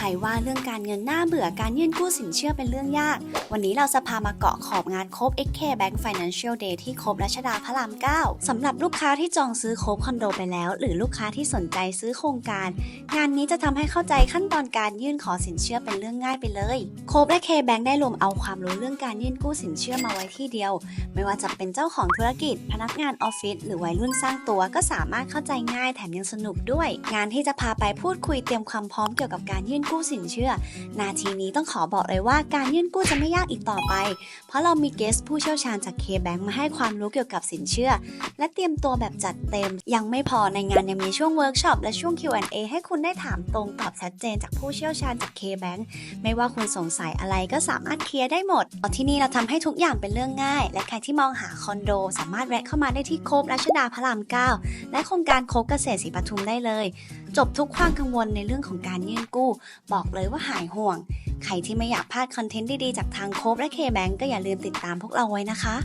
ใครว่าเรื่องการเงินน่าเบื่อการยื่นกู้สินเชื่อเป็นเรื่องยาก วันนี้เราจะพามาเกาะขอบงานโคบ XK Bank Financial Day ที่โคบรัชดาพระราม 9สำหรับลูกค้าที่จองซื้อโคบคอนโดไปแล้ว หรือลูกค้าที่สนใจซื้อโครงการ งานนี้จะทำให้เข้าใจขั้นตอนการยื่นขอสินเชื่อเป็นเรื่องง่ายไปเลยโคบและ K Bank ได้รวมเอาความรู้เรื่องการยื่นกู้สินเชื่อมาไว้ที่เดียว ไม่ว่าจะเป็นเจ้าของธุรกิจ พนักงานออฟฟิศหรือวัยรุ่นสร้างตัวก็สามารถเข้าใจง่ายแถมยังสนุกด้วย งานที่จะพาไปพูดคุยเตรียมความพร้อมเกี่ยวกับการยื่นกู้สินเชื่อ นาทีนี้ต้องขอบอกเลยว่าการยื่นกู้จะไม่ยากอีกต่อไป เพราะเรามีเกสผู้เชี่ยวชาญจาก K-Bank มาให้ความรู้เกี่ยวกับสินเชื่อ และเตรียมตัวแบบจัดเต็ม ยังไม่พอในงานยังมีช่วงเวิร์กช็อปและช่วง Q&A ให้คุณได้ถามตรงตอบชัดเจนจากผู้เชี่ยวชาญจาก K-Bank ไม่ว่าคุณสงสัยอะไรก็สามารถเคลียร์ได้หมดที่นี่เราทำให้ทุกอย่างเป็นเรื่องง่าย และใครที่มองหาคอนโด สามารถแวะเข้ามาได้ที่โคบรัชดาพระราม 9 และโครงการโคบเกษตรศรีปทุมได้เลยจบทุกความกังวลในเรื่องของการยื่นกู้ บอกเลยว่าหายห่วง ใครที่ไม่อยากพลาดคอนเทนต์ดีๆ จากทางโคบและเคแบงก็อย่าลืมติดตามพวกเราไว้นะคะ